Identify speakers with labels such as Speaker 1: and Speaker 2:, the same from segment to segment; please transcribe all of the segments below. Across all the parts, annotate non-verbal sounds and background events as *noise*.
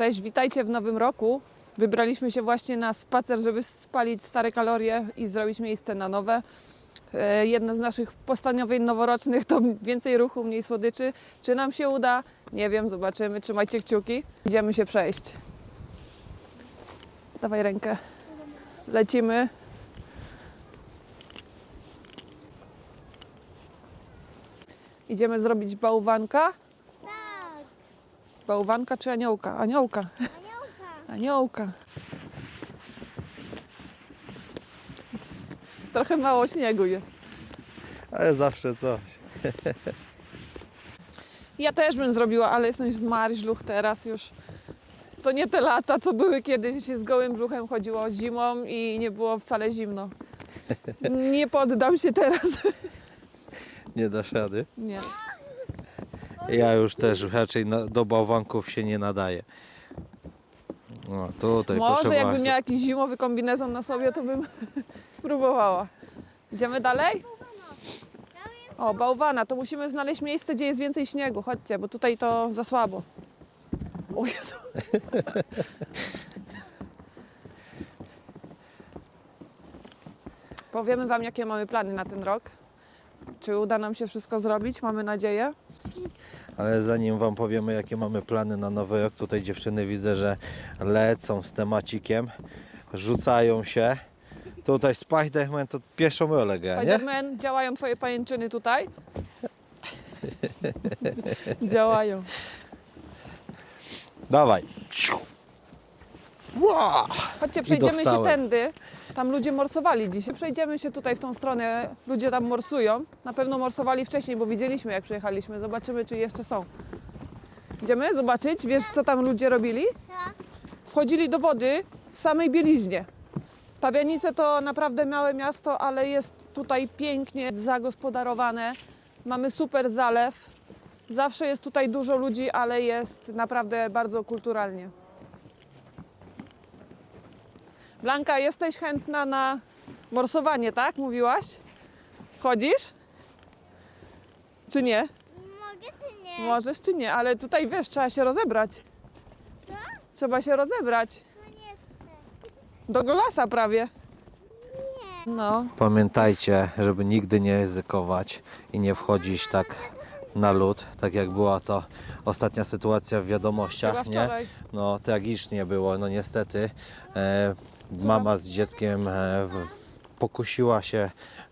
Speaker 1: Cześć, witajcie w nowym roku. Wybraliśmy się właśnie na spacer, żeby spalić stare kalorie i zrobić miejsce na nowe. E, Jedno z naszych postanowień noworocznych to więcej ruchu, mniej słodyczy. Czy nam się uda? Nie wiem, zobaczymy. Trzymajcie kciuki. Idziemy się przejść. Dawaj rękę. Lecimy. Idziemy zrobić bałwanka. Bałwanka czy aniołka? Aniołka.
Speaker 2: aniołka.
Speaker 1: Aniołka. Trochę mało śniegu jest.
Speaker 3: Ale zawsze coś. *laughs*
Speaker 1: Ja też bym zrobiła, ale jestem zmarzluch teraz już. To nie te lata, co były kiedyś, się z gołym brzuchem chodziło zimą i nie było wcale zimno. *laughs* Nie poddam się teraz.
Speaker 3: Nie dasz rady.
Speaker 1: Nie.
Speaker 3: Ja już też raczej na, do bałwanków się nie nadaję. No, tutaj
Speaker 1: Może
Speaker 3: proszę
Speaker 1: jakbym
Speaker 3: bardzo.
Speaker 1: miała jakiś zimowy kombinezon na sobie, to bym *laughs* spróbowała. Idziemy dalej? O, bałwana, to musimy znaleźć miejsce, gdzie jest więcej śniegu. Chodźcie, bo tutaj to za słabo. O Jezu. *laughs* Powiemy Wam, jakie mamy plany na ten rok. Czy uda nam się wszystko zrobić? Mamy nadzieję.
Speaker 3: Ale zanim Wam powiemy, jakie mamy plany na nowy rok, tutaj dziewczyny widzę, że lecą z temacikiem, rzucają się. Tutaj Spider-Man to pierwszą rolę gra, nie?
Speaker 1: Spiderman, działają Twoje pajęczyny tutaj? *laughs* działają.
Speaker 3: Dawaj. Ła!
Speaker 1: Chodźcie, przejdziemy się
Speaker 3: dostałem.
Speaker 1: tędy. Tam ludzie morsowali dzisiaj. Przejdziemy się tutaj w tą stronę. Ludzie tam morsują. Na pewno morsowali wcześniej, bo widzieliśmy jak przyjechaliśmy. Zobaczymy, czy jeszcze są. Idziemy zobaczyć? Wiesz, co tam ludzie robili? Wchodzili do wody w samej bieliźnie. Pabianice to naprawdę małe miasto, ale jest tutaj pięknie zagospodarowane. Mamy super zalew. Zawsze jest tutaj dużo ludzi, ale jest naprawdę bardzo kulturalnie. Blanka, jesteś chętna na morsowanie, tak? Mówiłaś? Chodzisz? Czy nie?
Speaker 2: Mogę czy nie?
Speaker 1: Możesz czy nie, ale tutaj wiesz, trzeba się rozebrać.
Speaker 2: Co?
Speaker 1: Trzeba się rozebrać.
Speaker 2: To nie chcę.
Speaker 1: Do golasa prawie.
Speaker 2: Nie.
Speaker 1: No.
Speaker 3: Pamiętajcie, żeby nigdy nie ryzykować i nie wchodzić tak na lód, tak jak była to ostatnia sytuacja w wiadomościach,
Speaker 1: Chyba
Speaker 3: nie?
Speaker 1: wczoraj.
Speaker 3: No tragicznie było, no niestety. E, mama z dzieckiem e, w, w, pokusiła się,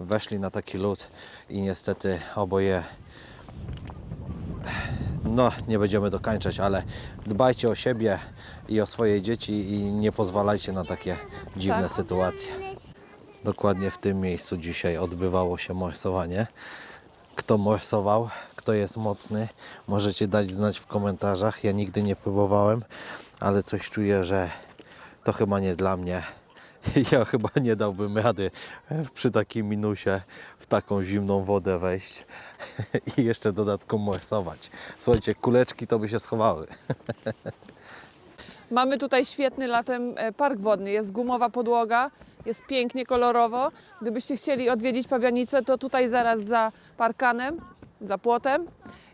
Speaker 3: weszli na taki lód i niestety oboje no nie będziemy dokańczać, ale dbajcie o siebie i o swoje dzieci i nie pozwalajcie na takie dziwne
Speaker 1: Tak.
Speaker 3: sytuacje. Dokładnie w tym miejscu dzisiaj odbywało się morsowanie. Kto morsował, kto jest mocny, możecie dać znać w komentarzach. Ja nigdy nie próbowałem, ale coś czuję, że to chyba nie dla mnie. *laughs* Ja chyba nie dałbym rady przy takim minusie w taką zimną wodę wejść *laughs* i jeszcze dodatkowo morsować. Słuchajcie, kuleczki to by się schowały. *laughs*
Speaker 1: Mamy tutaj świetny latem e, park wodny. Jest gumowa podłoga, jest pięknie kolorowo. Gdybyście chcieli odwiedzić Pabianice, to tutaj zaraz za parkanem, za płotem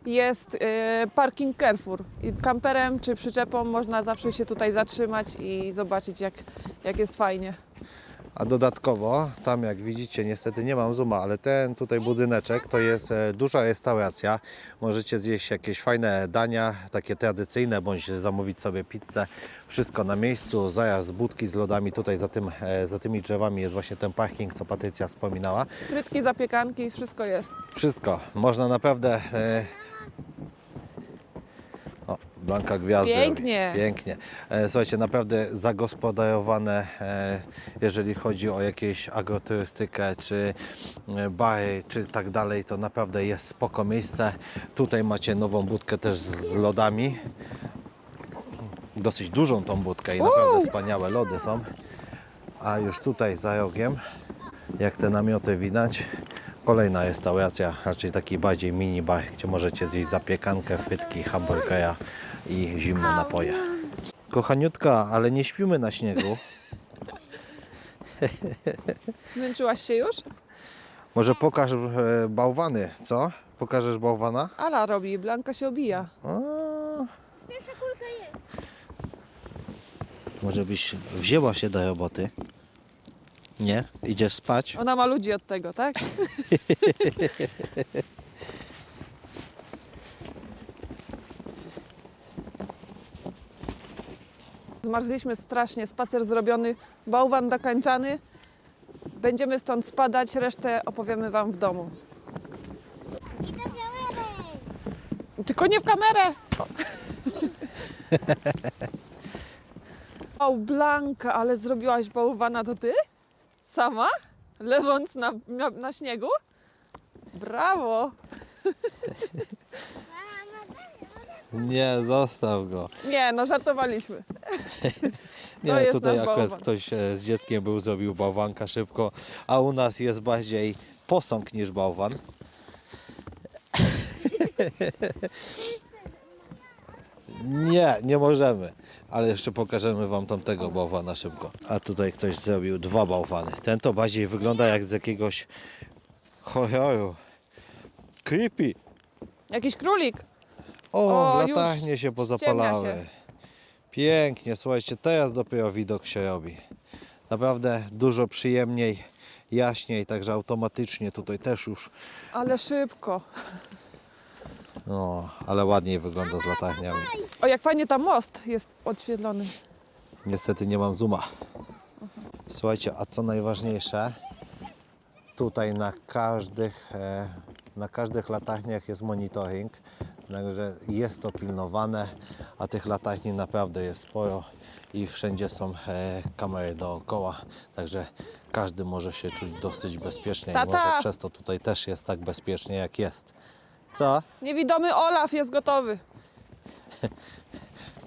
Speaker 1: jest e, parking Carrefour. Kamperem czy przyczepą można zawsze się tutaj zatrzymać i zobaczyć, jak, jak jest fajnie.
Speaker 3: A dodatkowo, tam jak widzicie, niestety nie mam zooma, ale ten tutaj budyneczek to jest e, duża restauracja. Możecie zjeść jakieś fajne dania, takie tradycyjne, bądź zamówić sobie pizzę. Wszystko na miejscu, zajazd budki z lodami. Tutaj za, tym, e, za tymi drzewami jest właśnie ten parking, co Patrycja wspominała.
Speaker 1: Frytki, zapiekanki, wszystko jest.
Speaker 3: Wszystko. Można naprawdę... E... O, Blanka Gwiazdy.
Speaker 1: Pięknie.
Speaker 3: robi. Pięknie. E, Słuchajcie, naprawdę zagospodarowane, e, jeżeli chodzi o jakieś agroturystykę, czy e, bary, czy tak dalej, to naprawdę jest spoko miejsce. Tutaj macie nową budkę też z lodami. Dosyć dużą tą budkę i naprawdę wspaniałe lody są. A już tutaj za rogiem, jak te namioty widać, kolejna restauracja, raczej taki bardziej mini bar, gdzie możecie zjeść zapiekankę, frytki, hamburgera i zimne napoje. Kochaniutka, ale nie śpimy na śniegu. *laughs*
Speaker 1: Zmęczyłaś się już?
Speaker 3: Może pokaż e, bałwany, co? Pokażesz bałwana?
Speaker 1: Ala robi, Blanka się obija.
Speaker 2: Pierwsza kulka jest.
Speaker 3: Może byś wzięła się do roboty? Nie? Idziesz spać?
Speaker 1: Ona ma ludzi od tego, tak? *laughs* Zmarzliśmy strasznie, spacer zrobiony, bałwan dokańczany. Będziemy stąd spadać, resztę opowiemy Wam w domu. Tylko nie w kamerę! *laughs* O, Blanka, ale zrobiłaś bałwana to ty? Sama? Leżąc na, na, na śniegu? Brawo!
Speaker 3: Nie, zostaw go.
Speaker 1: Nie, no żartowaliśmy. *laughs*
Speaker 3: Nie,
Speaker 1: jest
Speaker 3: tutaj
Speaker 1: nasz
Speaker 3: akurat
Speaker 1: bałwan.
Speaker 3: ktoś e, z dzieckiem był, zrobił bałwanka szybko, a u nas jest bardziej posąg niż bałwan. *laughs* *laughs* Nie, nie możemy, ale jeszcze pokażemy Wam tamtego bałwana szybko. A tutaj ktoś zrobił dwa bałwany. Ten to bardziej wygląda jak z jakiegoś horroru. Creepy.
Speaker 1: Jakiś królik.
Speaker 3: O,
Speaker 1: O, już
Speaker 3: latarnie się pozapalały.
Speaker 1: się.
Speaker 3: Pięknie, słuchajcie, teraz dopiero widok się robi. Naprawdę dużo przyjemniej, jaśniej, także automatycznie tutaj też już,
Speaker 1: Ale szybko. *laughs*
Speaker 3: no, ale ładniej wygląda z latarniami.
Speaker 1: O, jak fajnie tam most jest odświetlony.
Speaker 3: Niestety nie mam zooma. Słuchajcie, a co najważniejsze, tutaj na każdych, e, na każdych latarniach jest monitoring, także jest to pilnowane, a tych latarni naprawdę jest sporo i wszędzie są e, kamery dookoła, także każdy może się czuć dosyć bezpiecznie i
Speaker 1: Tata!
Speaker 3: może przez to tutaj też jest tak bezpiecznie jak jest. Co?
Speaker 1: Niewidomy Olaf jest gotowy.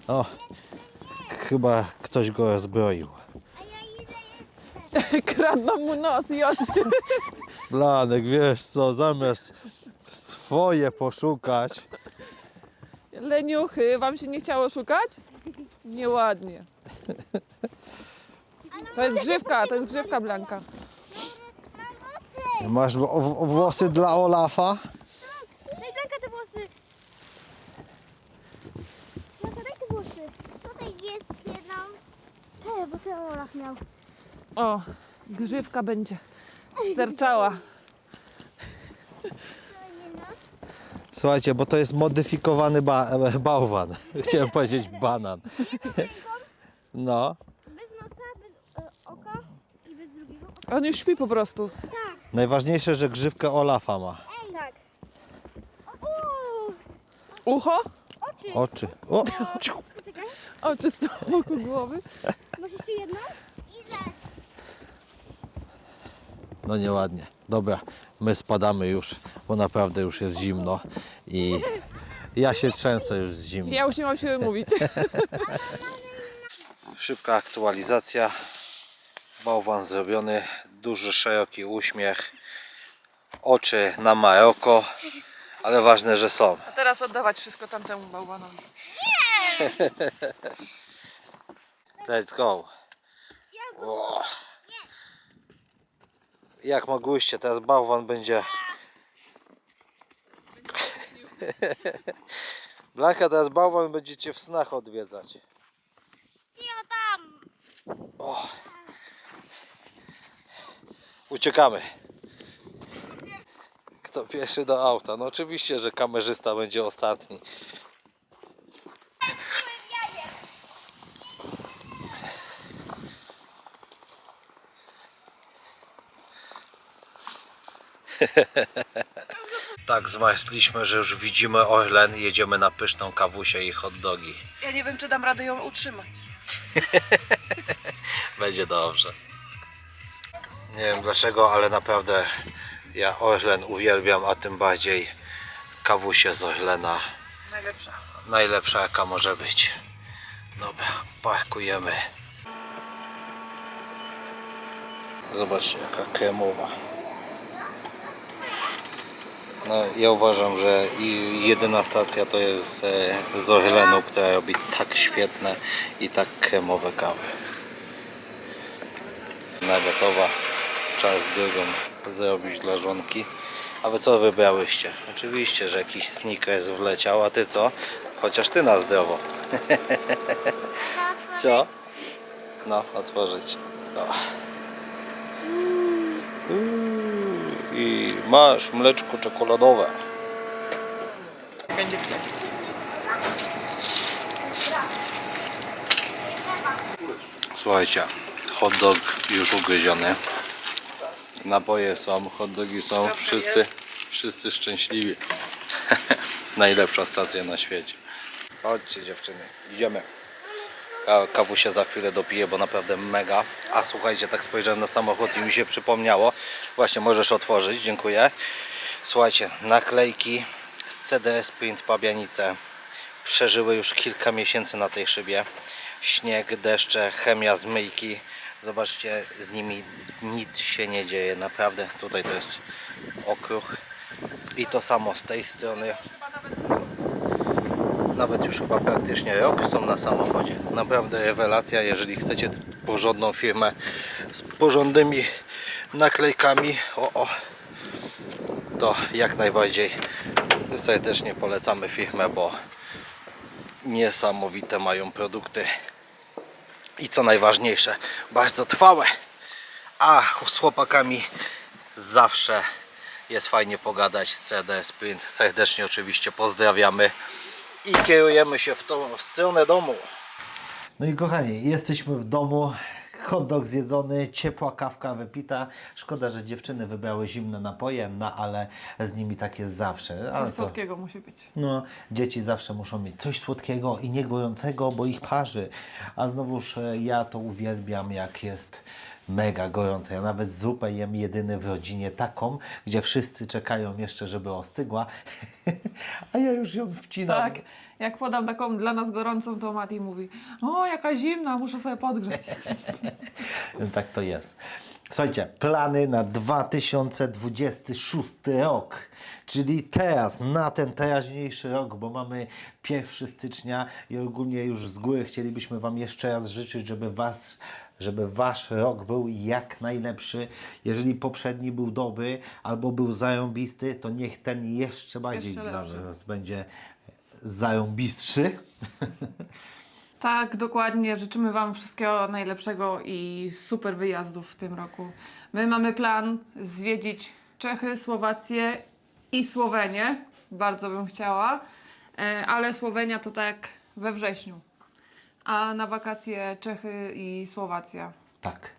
Speaker 3: O, chyba ktoś go rozbroił.
Speaker 2: A *laughs* ja.
Speaker 1: Kradną mu nos i oczy.
Speaker 3: Blanek, wiesz co, zamiast swoje poszukać,
Speaker 1: Leniuchy, wam się nie chciało szukać? Nieładnie. To jest grzywka, to jest grzywka Blanka.
Speaker 2: Mam
Speaker 3: masz w- w- włosy dla Olafa?
Speaker 2: Daj Blanka te włosy. Blanka, daj te włosy. Tutaj jest jedną. Olaf miał.
Speaker 1: O, grzywka będzie sterczała.
Speaker 3: Słuchajcie, bo to jest modyfikowany ba *laughs* bałwan. Chciałem powiedzieć banan. No,
Speaker 2: Bez nosa, bez e, oka i bez drugiego oka.
Speaker 1: On już śpi po prostu.
Speaker 2: Tak.
Speaker 3: najważniejsze, że grzywkę Olafa ma.
Speaker 2: Ej. Tak.
Speaker 1: Ucho?
Speaker 2: Oczy.
Speaker 3: Oczy. O,
Speaker 2: Poczekaj.
Speaker 1: Oczy z wokół głowy.
Speaker 2: Masz jeszcze jedno? Idę.
Speaker 3: no nieładnie. Dobra, my spadamy już, bo naprawdę już jest zimno i ja się trzęsę już z zimna.
Speaker 1: Ja już nie mam siły mówić. *laughs*
Speaker 3: Szybka aktualizacja. Bałwan zrobiony, duży, szeroki uśmiech, oczy na Maroko, ale ważne, że są.
Speaker 1: A teraz oddawać wszystko tamtemu bałwanowi. *laughs*
Speaker 3: Let's go. O. Jak mogłyście, teraz bałwan będzie. *laughs* Blanka, teraz bałwan będziecie w snach odwiedzać.
Speaker 2: Cicho tam.
Speaker 3: Uciekamy. Kto pierwszy do auta? No oczywiście, że kamerzysta będzie ostatni. Tak zmarzliśmy, że już widzimy Orlen, jedziemy na pyszną kawusię i hot dogi.
Speaker 1: Ja nie wiem, czy dam radę ją utrzymać. *laughs*
Speaker 3: Będzie dobrze. Nie wiem dlaczego, ale naprawdę ja Orlen uwielbiam, a tym bardziej kawusie z Orlena.
Speaker 1: Najlepsza.
Speaker 3: Najlepsza jaka może być. Dobra, parkujemy. Zobaczcie jaka kremowa. No, ja uważam, że i jedyna stacja to jest e, z Orlenu, która robi tak świetne i tak kremowe kawy. Na gotowa. Czas drugą zrobić dla żonki. A wy co wybrałyście? Oczywiście, że jakiś sneakers wleciał, a ty co? Chociaż ty na zdrowo. *laughs* Co? No, otworzyć. O. Uuu, I masz mleczko czekoladowe.
Speaker 1: Będzie
Speaker 3: Słuchajcie, hot dog już ugryziony. Napoje są, hot dogi są, wszyscy, wszyscy szczęśliwi. *laughs* Najlepsza stacja na świecie. Chodźcie dziewczyny, idziemy. Ka- Kawusia za chwilę dopiję, bo naprawdę mega. A słuchajcie, tak spojrzałem na samochód i mi się przypomniało. Właśnie możesz otworzyć, dziękuję. Słuchajcie, naklejki z CDS Print Pabianice przeżyły już kilka miesięcy na tej szybie. Śnieg, deszcze, chemia, zmyjki. Zobaczcie, z nimi nic się nie dzieje. Naprawdę, tutaj to jest okruch. I to samo z tej strony. Nawet już chyba praktycznie rok są na samochodzie. Naprawdę rewelacja, jeżeli chcecie porządną firmę z porządnymi naklejkami. O, o, to jak najbardziej serdecznie polecamy firmę, bo niesamowite mają produkty i co najważniejsze, bardzo trwałe. A z chłopakami zawsze jest fajnie pogadać z CD Sprint. Serdecznie oczywiście pozdrawiamy i kierujemy się w, tą, w stronę domu. No i kochani, jesteśmy w domu. Hot dog zjedzony, ciepła kawka wypita. Szkoda, że dziewczyny wybrały zimne napoje, no ale z nimi tak jest zawsze. Ale
Speaker 1: Coś
Speaker 3: to-
Speaker 1: słodkiego musi być.
Speaker 3: no, dzieci zawsze muszą mieć coś słodkiego i nie gorącego, bo ich parzy. A znowuż e, ja to uwielbiam, jak jest mega gorąco. Ja nawet zupę jem jedyny w rodzinie taką, gdzie wszyscy czekają jeszcze, żeby ostygła, *laughs* a ja już ją wcinam.
Speaker 1: Tak, jak podam taką dla nas gorącą, to Mati mówi o jaka zimna, muszę sobie podgrzeć. *laughs*
Speaker 3: Tak to jest. Słuchajcie, plany na 2026 rok, czyli teraz, na ten teraźniejszy rok, bo mamy 1 stycznia i ogólnie już z góry chcielibyśmy Wam jeszcze raz życzyć, żeby Was żeby Wasz rok był jak najlepszy. Jeżeli poprzedni był dobry albo był zarąbisty, to niech ten jeszcze bardziej
Speaker 1: Jeszcze
Speaker 3: dla nas będzie zarąbistszy. *laughs*
Speaker 1: Tak, dokładnie. Życzymy Wam wszystkiego najlepszego i super wyjazdów w tym roku. My mamy plan zwiedzić Czechy, Słowację i Słowenię. Bardzo bym chciała, E, ale Słowenia to tak we wrześniu. A na wakacje Czechy i Słowacja.
Speaker 3: Tak.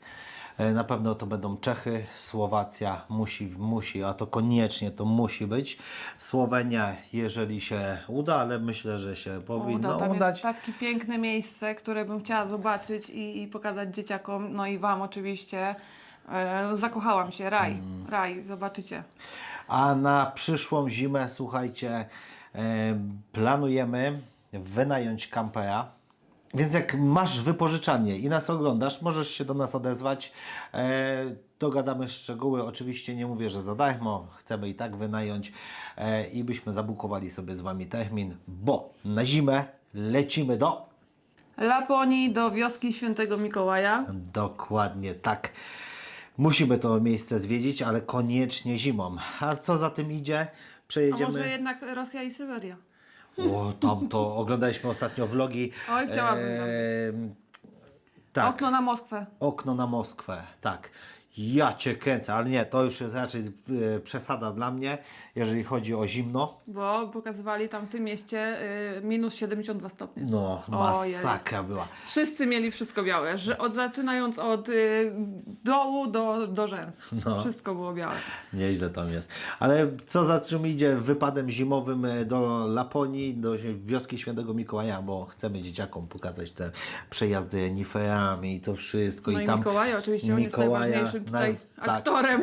Speaker 3: E, Na pewno to będą Czechy, Słowacja musi, musi, a to koniecznie to musi być. Słowenia, jeżeli się uda, ale myślę, że się powinno
Speaker 1: Uda, tam
Speaker 3: udać.
Speaker 1: jest takie piękne miejsce, które bym chciała zobaczyć i, i pokazać dzieciakom, no i Wam oczywiście. E, zakochałam się, raj,
Speaker 3: Mm.
Speaker 1: raj, zobaczycie.
Speaker 3: A na przyszłą zimę, słuchajcie, e, planujemy wynająć kampera. Więc jak masz wypożyczalnię i nas oglądasz, możesz się do nas odezwać. E, dogadamy szczegóły. Oczywiście nie mówię, że za darmo. Chcemy i tak wynająć e, i byśmy zabukowali sobie z Wami termin, bo na zimę lecimy do
Speaker 1: Laponii do wioski Świętego Mikołaja.
Speaker 3: Dokładnie tak. Musimy to miejsce zwiedzić, ale koniecznie zimą. A co za tym idzie?
Speaker 1: A
Speaker 3: Przejedziemy.
Speaker 1: może jednak Rosja i Syberia?
Speaker 3: O, tam to oglądaliśmy ostatnio vlogi.
Speaker 1: Oj, chciałabym
Speaker 3: tak,
Speaker 1: Okno na Moskwę.
Speaker 3: okno na Moskwę, tak. Ja cię kręcę, ale nie, to już jest raczej e, przesada dla mnie, jeżeli chodzi o zimno.
Speaker 1: Bo pokazywali tam w tym mieście y, minus 72 stopnie.
Speaker 3: No, masakra była.
Speaker 1: Wszyscy mieli wszystko białe, że od, zaczynając od y, dołu do, do rzęs.
Speaker 3: No.
Speaker 1: Wszystko było białe.
Speaker 3: Nieźle tam jest. Ale co za czym idzie wypadem zimowym e, do Laponii, do wioski Świętego Mikołaja, bo chcemy dzieciakom pokazać te przejazdy reniferami i to wszystko.
Speaker 1: No i,
Speaker 3: i tam
Speaker 1: Mikołaja oczywiście, on jest
Speaker 3: Mikołaja,
Speaker 1: najważniejszym tutaj
Speaker 3: tak.
Speaker 1: aktorem.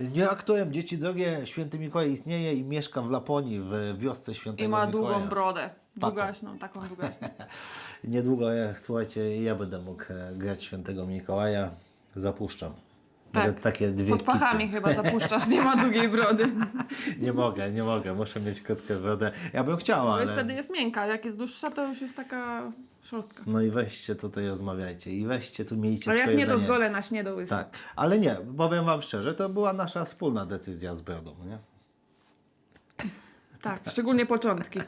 Speaker 1: *laughs*
Speaker 3: Nie aktorem, dzieci drogie, Święty Mikołaj istnieje i mieszkam w Laponii, w wiosce Świętego
Speaker 1: I ma
Speaker 3: Mikołaja.
Speaker 1: długą brodę. Długaśną, taką długaśną. *laughs*
Speaker 3: Niedługo, słuchajcie, ja będę mógł e, grać Świętego Mikołaja. Zapuszczam.
Speaker 1: Tak.
Speaker 3: takie dwie
Speaker 1: Pod pachami
Speaker 3: kity.
Speaker 1: chyba zapuszczasz, nie ma długiej brody. *laughs*
Speaker 3: Nie mogę, nie mogę, muszę mieć krótką brodę. Ja bym chciała,
Speaker 1: Bo
Speaker 3: ale...
Speaker 1: wtedy jest miękka, jak jest dłuższa, to już jest taka szorstka.
Speaker 3: No i weźcie tutaj rozmawiajcie i weźcie tu miejcie
Speaker 1: Ale jak nie, to
Speaker 3: zdanie.
Speaker 1: zgolę na śnie do łysa.
Speaker 3: Tak, ale nie, powiem Wam szczerze, to była nasza wspólna decyzja z brodą, nie?
Speaker 1: tak, szczególnie początki.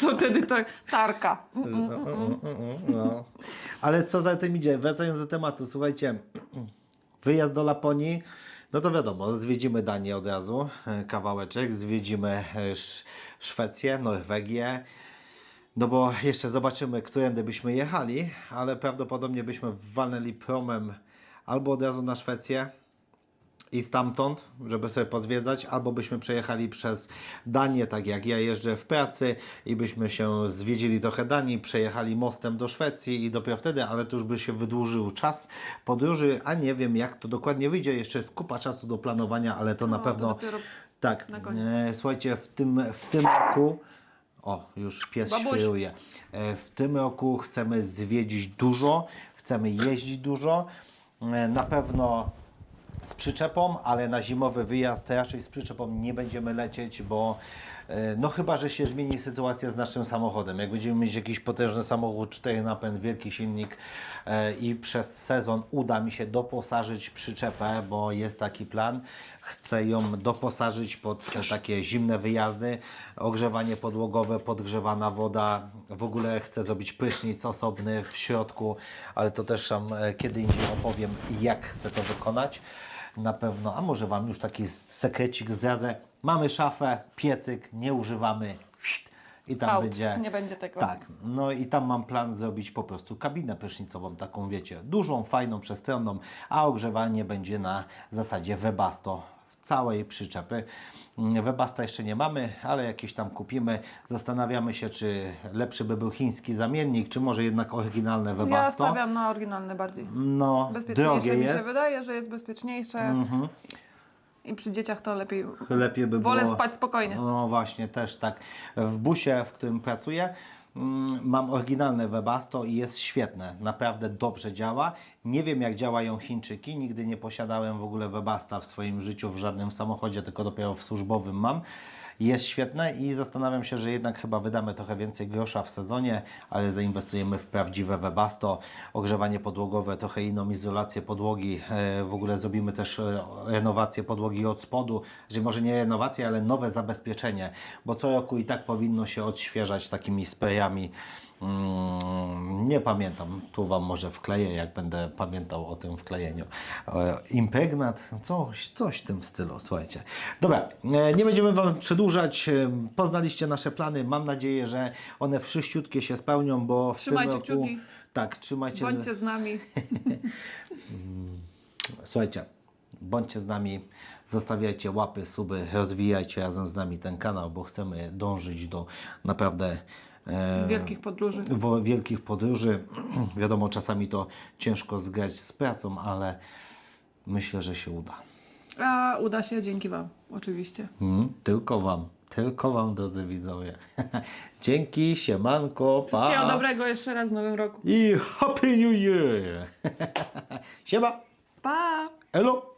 Speaker 1: To wtedy to tarka.
Speaker 3: No. Ale co za tym idzie? Wracając do tematu, słuchajcie, wyjazd do Laponii, no to wiadomo, zwiedzimy Danię od razu, e, kawałeczek, zwiedzimy e, Sz- Szwecję, Norwegię, no bo jeszcze zobaczymy, którędy byśmy jechali, ale prawdopodobnie byśmy walnęli promem albo od razu na Szwecję, i stamtąd, żeby sobie pozwiedzać, albo byśmy przejechali przez Danię, tak jak ja jeżdżę w pracy i byśmy się zwiedzili trochę Danii, przejechali mostem do Szwecji i dopiero wtedy, ale to już by się wydłużył czas podróży, a nie wiem jak to dokładnie wyjdzie, jeszcze jest kupa czasu do planowania, ale to na
Speaker 1: No, to
Speaker 3: pewno
Speaker 1: dopiero
Speaker 3: tak,
Speaker 1: na
Speaker 3: e, słuchajcie, w tym, w tym roku o, już pies
Speaker 1: Babuś.
Speaker 3: świruje. E, W tym roku chcemy zwiedzić dużo, chcemy jeździć dużo. E, Na pewno z przyczepą, ale na zimowy wyjazd raczej z przyczepą nie będziemy lecieć, bo e, no chyba, że się zmieni sytuacja z naszym samochodem. Jak będziemy mieć jakiś potężny samochód, 4 napęd, wielki silnik e, i przez sezon uda mi się doposażyć przyczepę, bo jest taki plan. Chcę ją doposażyć pod takie zimne wyjazdy, ogrzewanie podłogowe, podgrzewana woda. W ogóle chcę zrobić prysznic osobny w środku, ale to też tam e, kiedy indziej opowiem, jak chcę to wykonać na pewno, a może Wam już taki sekrecik zdradzę. Mamy szafę, piecyk, nie używamy i tam
Speaker 1: Out.
Speaker 3: będzie...
Speaker 1: Nie będzie tego.
Speaker 3: Tak, no i tam mam plan zrobić po prostu kabinę prysznicową, taką wiecie, dużą, fajną, przestronną, a ogrzewanie będzie na zasadzie Webasto całej przyczepy. Mm, Webasta jeszcze nie mamy, ale jakieś tam kupimy. Zastanawiamy się, czy lepszy by był chiński zamiennik, czy może jednak oryginalne
Speaker 1: Ja
Speaker 3: Webasto.
Speaker 1: stawiam na oryginalne bardziej.
Speaker 3: No, drogie
Speaker 1: mi
Speaker 3: jest. Mhm.
Speaker 1: się wydaje, że jest bezpieczniejsze. I przy dzieciach to lepiej.
Speaker 3: Lepiej by
Speaker 1: Wolę
Speaker 3: było.
Speaker 1: spać spokojnie.
Speaker 3: No właśnie, też tak. W busie, w którym pracuję, mam oryginalne Webasto i jest świetne. Naprawdę dobrze działa. Nie wiem, jak działają Chińczyki. Nigdy nie posiadałem w ogóle Webasta w swoim życiu w żadnym samochodzie, tylko dopiero w służbowym mam. Jest świetne i zastanawiam się, że jednak chyba wydamy trochę więcej grosza w sezonie, ale zainwestujemy w prawdziwe Webasto, ogrzewanie podłogowe, trochę inną izolację podłogi. E, W ogóle zrobimy też e, renowację podłogi od spodu, że może nie renowację, ale nowe zabezpieczenie, bo co roku i tak powinno się odświeżać takimi sprayami. Mm, Nie pamiętam, tu Wam może wkleję, jak będę pamiętał o tym wklejeniu. E, Impregnat, coś, coś w tym stylu, słuchajcie. Dobra, e, nie będziemy Wam przedłużać. E, Poznaliście nasze plany. Mam nadzieję, że one wszyściutkie się spełnią, bo w
Speaker 1: Trzymajcie
Speaker 3: tym roku...
Speaker 1: kciuki.
Speaker 3: Tak, trzymajcie.
Speaker 1: Bądźcie z nami. *laughs*
Speaker 3: Słuchajcie, bądźcie z nami, zostawiajcie łapy, suby, rozwijajcie razem z nami ten kanał, bo chcemy dążyć do naprawdę
Speaker 1: Wielkich podróży.
Speaker 3: wo- wielkich podróży. *clears throat* Wiadomo, czasami to ciężko zgrać z pracą, ale myślę, że się uda.
Speaker 1: A uda się dzięki Wam, oczywiście.
Speaker 3: Mm, tylko Wam, tylko Wam, drodzy widzowie. *laughs* Dzięki, siemanko,
Speaker 1: Wszystkiego
Speaker 3: pa
Speaker 1: dobrego jeszcze raz w nowym roku.
Speaker 3: i Happy New Year! *laughs* Siema,
Speaker 1: Pa!
Speaker 3: elo!